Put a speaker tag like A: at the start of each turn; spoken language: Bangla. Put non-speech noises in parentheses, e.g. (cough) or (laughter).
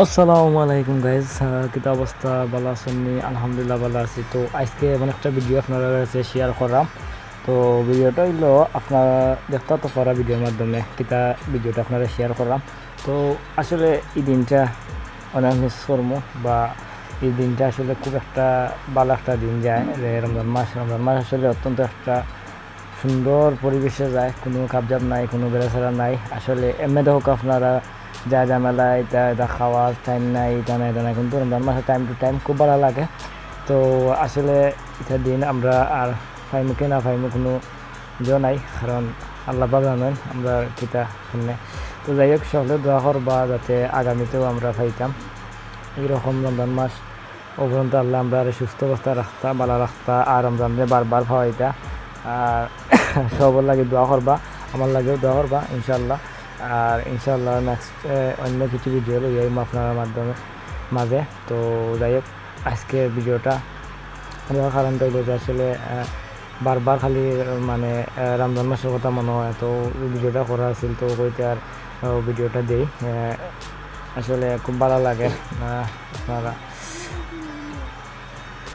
A: আসসালামু আলাইকুম গাইজ কিতা অবস্থা? ভালো আছেন? আলহামদুলিল্লাহ ভালো আছি। তো আজকে এমন একটা ভিডিও আপনারা কাছে শেয়ার করাম। তো ভিডিওটা হইল আপনারা দেখতে তো পারা ভিডিওর মাধ্যমে কিতা ভিডিওটা আপনারা শেয়ার করাম। তো আসলে এই দিনটা অনেক মিস করব বা এই দিনটা আসলে খুব একটা ভালো একটা দিন যায়। রমজান মাস রমজান মাস আসলে অত্যন্ত একটা সুন্দর পরিবেশে যায়, কোনো কাবজাব নাই, কোনো বেড়াছাড়া নাই। আসলে এমনি হোক আপনারা, যা যা ঝামেলা, এটা এটা খাওয়ার টাইম নাই, এটা নাই এটা নাই। কিন্তু রমজান মাসে টাইম টু টাইম খুব ভালো লাগে। তো আসলে এটা দিন আমরা আর ফাইমুখে না ফাইমু কোনো ইয়ে নাই, কারণ আল্লাহ জানেন আমরা কিতা শুনে। তো যাই হোক, সকলে দোয়া করবা যাতে আগামীতেও আমরা পাইতাম। এইরকম রমজান মাস অবরন্ত আল্লাহ আমরা সুস্থ অবস্থা রাখতা ভালো রাখতা, আর রমজান দিয়ে বারবার খাওয়াইতা আর (laughs) সবার লাগে দোয়া করবা, আমার লাগেও দোয়া করবা ইনশাল্লাহ আর ইনশাল্লাহ নেক্সট অন্য কিছু ভিডিও লই আইম আপনার মাধ্যমে, মাঝে। তো যাই হোক, আজকে ভিডিওটা আমার কারণটা হইল যে আসলে বারবার খালি মানে রমজান মাসের কথা মনে হয়। তো ভিডিওটা করা আছিল তো কইতে আর ভিডিওটা দেই। আসলে খুব ভালো লাগে। আপনারা।